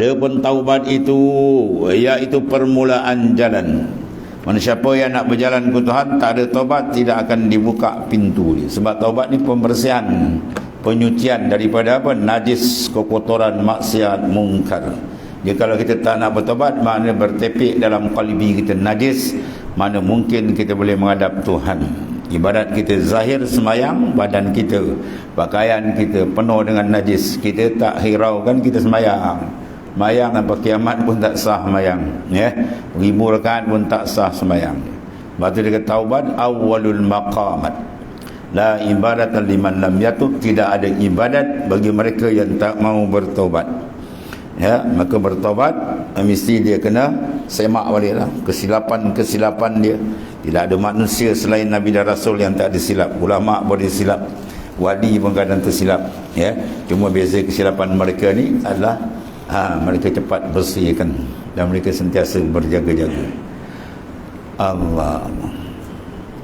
Adapun taubat itu iaitu permulaan jalan. Mana siapa yang nak berjalan ke Tuhan tak ada taubat tidak akan dibuka pintu dia. Sebab taubat ni pembersihan, penyucian daripada apa? Najis, kekotoran, maksiat, mungkar. Jadi kalau kita tak nak bertobat, mana bertepik dalam kalbi kita najis, mana mungkin kita boleh menghadap Tuhan. Ibadat kita zahir semayang, badan kita, pakaian kita penuh dengan najis. Kita tak hiraukan kita semayang mayang apa kiamat pun tak sah mayang ya. Ribu rakaat pun tak sah semayang. Tu dia kata taubat awalul maqamat. La ibadat liman lam yatub. Tidak ada ibadat bagi mereka yang tak mau bertobat ya maka bertobat mesti dia kena semak baliklah. Kesilapan-kesilapan dia. Tidak ada manusia selain nabi dan rasul yang tak disilap. Ulama boleh silap wali pun kadang tersilap ya. Cuma beza kesilapan mereka ni adalah ha, mereka cepat bersihkan dan mereka sentiasa berjaga-jaga. Allah